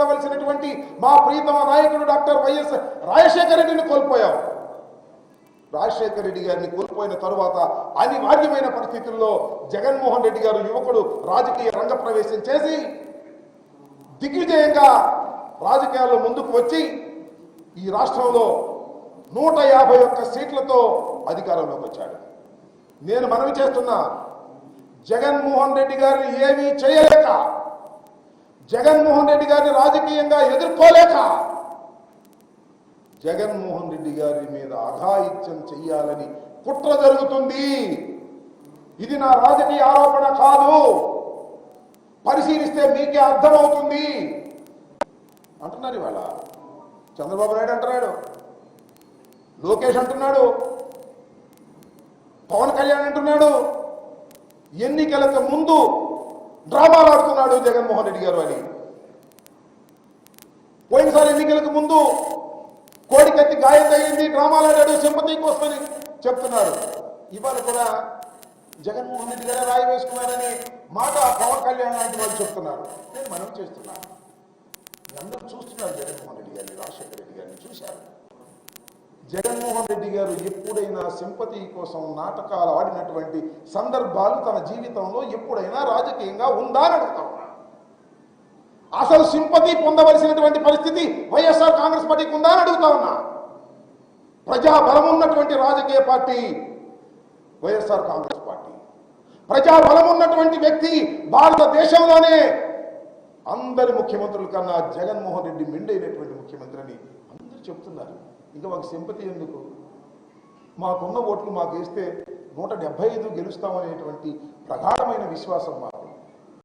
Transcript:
వెళ్ళవలసినటువంటి మా ప్రీతమ నాయకుడు డాక్టర్ వైఎస్ రాజశేఖర రెడ్డిని కోల్పోయాం. రాజశేఖర రెడ్డి గారిని కోల్పోయిన తరువాత అనివార్యమైన పరిస్థితుల్లో జగన్మోహన్ రెడ్డి గారు యువకుడు రాజకీయ రంగ ప్రవేశం చేసి దిగ్విజయంగా రాజకీయాల్లో ముందుకు వచ్చి ఈ రాష్ట్రంలో నూట యాభై ఒక్క సీట్లతో అధికారంలోకి వచ్చాడు. నేను మనవి చేస్తున్నా జగన్మోహన్ రెడ్డి గారిని ఏమీ చేయలేక జగన్మోహన్ రెడ్డి గారిని రాజకీయంగా ఎదుర్కోలేక జగన్మోహన్ రెడ్డి గారి మీద అఘాయిత్యం చెయ్యాలని కుట్ర జరుగుతుంది. ఇది నా రాజకీయ ఆరోపణ కాదు. పరిశీలిస్తే మీకే అర్థమవుతుంది. అంటున్నారు ఇవాళ. చంద్రబాబు నాయుడు అంటున్నాడు. లోకేష్ అంటున్నాడు. పవన్ కళ్యాణ్ అంటున్నాడు. ఎన్నికలకు ముందు డ్రామాలు ఆడుతున్నాడు జగన్మోహన్ రెడ్డి గారు అని. పోయినసారి ఎన్నికలకు ముందు కోడికత్తి గాయం తగిలింది డ్రామాలు ఆడాడు సింపతికి వస్తుంది చెప్తున్నాడు ఇవాళ కూడా జగన్మోహన్ రెడ్డి గారే రాయి వేసుకున్నారని మాట పవన్ కళ్యాణ్ లాంటి వాళ్ళు చెప్తున్నారు. నేను మనం చేస్తున్నాను అందరూ చూస్తున్నారు జగన్మోహన్ రెడ్డి గారిని రాజశేఖర రెడ్డి గారిని చూశారు జగన్మోహన్ రెడ్డి గారు ఎప్పుడైనా సింపతి కోసం నాటకాలు ఆడినటువంటి సందర్భాలు తన జీవితంలో ఎప్పుడైనా రాజకీయంగా ఉందా అని అడుగుతా ఉన్నా. అసలు సింపతి పొందవలసినటువంటి పరిస్థితి వైఎస్ఆర్ కాంగ్రెస్ పార్టీకి ఉందా అని అడుగుతా ఉన్నా. ప్రజా బలం ఉన్నటువంటి రాజకీయ పార్టీ వైఎస్ఆర్ కాంగ్రెస్ పార్టీ. ప్రజా బలం ఉన్నటువంటి వ్యక్తి భారతదేశంలోనే. అందరి ముఖ్యమంత్రుల కన్నా జగన్మోహన్ రెడ్డి మెండైనటువంటి ముఖ్యమంత్రి అని అందరూ చెప్తున్నారు. ఇంకా మాకు సింపతి ఎందుకు? మాకున్న ఓట్లు మాకు వేస్తే నూట డెబ్బై ఐదు గెలుస్తామనేటువంటి ప్రగాఢమైన విశ్వాసం మాకు.